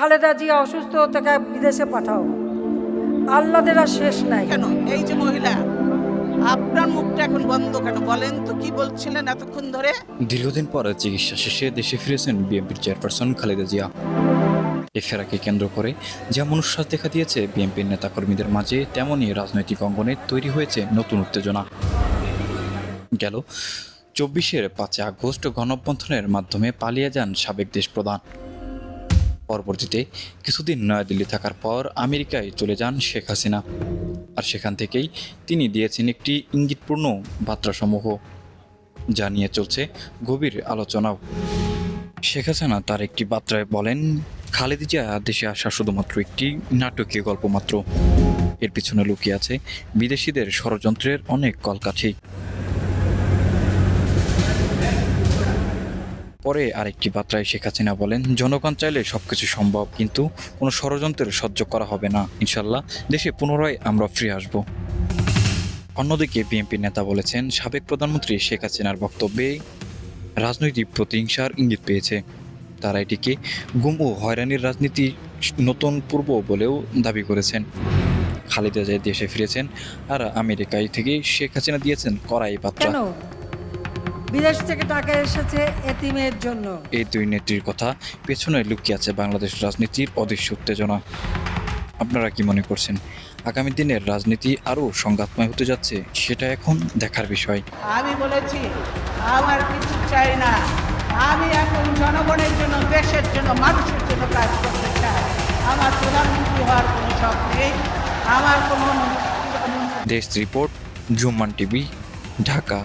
খালেদা জিয়া অসুস্থ তাকে বিদেশে পাঠাও। আল্লাদের আর শেষ নাই। কেন? এই যে মহিলা আপনার মুখটা এখন বন্ধ কেন? বলেন তো কি বলছিলেন এতক্ষণ ধরে? দীর্ঘদিন পর চিকিৎসা শেষে দেশে ফিরেছেন বিএনপির চেয়ারপারসন খালেদা জিয়া। এ ফেরাকে কেন্দ্র করে যেমন উচ্ছ্বাস দেখা দিয়েছে বিএনপির নেতাকর্মীদের মাঝে তেমনই রাজনৈতিক অঙ্গনে তৈরি হয়েছে নতুন উত্তেজনা। গেল চব্বিশের পাঁচই আগস্ট গণঅভ্যন্থনের মাধ্যমে পালিয়ে যান সাবেক দেশপ্রধান পরবর্তীতে কিছুদিন নয়াদিল্লি থাকার পর আমেরিকায় চলে যান শেখ হাসিনা। আর সেখান থেকেই তিনি দিয়েছেন একটি ইঙ্গিতপূর্ণ বার্তাসমূহ, যা নিয়ে চলছে গভীর আলোচনাও। শেখ হাসিনা তার একটি বার্তায় বলেন, খালেদ জিয়া দেশে আসা শুধুমাত্র একটি নাটকীয় গল্প মাত্র। এর পিছনে লুকিয়ে আছে বিদেশিদের ষড়যন্ত্রের অনেক কলকাঠি। পরে আরেকটি বার্তায় শেখ হাসিনা বলেন, জনগণ চাইলে সবকিছু সম্ভব, কিন্তু কোনো ষড়যন্ত্রের সহ্য করা হবে না। ইনশাল্লাহ দেশে পুনরায় আমরা ফিরে আসব। অন্যদিকে বিএনপি নেতা বলেছেন, সাবেক প্রধানমন্ত্রী শেখ হাসিনার বক্তব্যে রাজনৈতিক প্রতিহিংসার ইঙ্গিত পেয়েছে। তারা এটিকে গুম ও হয়রানির রাজনীতি নতুন পূর্ব বলেও দাবি করেছেন। খালেদা জিয়া দেশে ফিরেছেন আর আমেরিকায় থেকে শেখ হাসিনা দিয়েছেন কড়াই বার্তা। বিদেশ থেকে টাকা এসেছে এতিমের জন্য। এই দুই নেত্রীর কথা পেছনে লুকিয়ে আছে বাংলাদেশ রাজনীতির অদৃশ্য উত্তেজনা। আপনারা কি মনে করছেন আগামী দিনের রাজনীতি আরও সংঘাতময় হতে যাচ্ছে সেটা এখন দেখার বিষয়। আমি বলেছি আমার কিছু চাই না। আমি এখন জনগণের জন্য দেশের জন্য মানুষের জন্য কাজ করতে চাই। আমার প্রধানমন্ত্রী হওয়ার কোনো শখ নেই। আমার কোনো দেশ রিপোর্ট জুম্মান টিভি ঢাকা।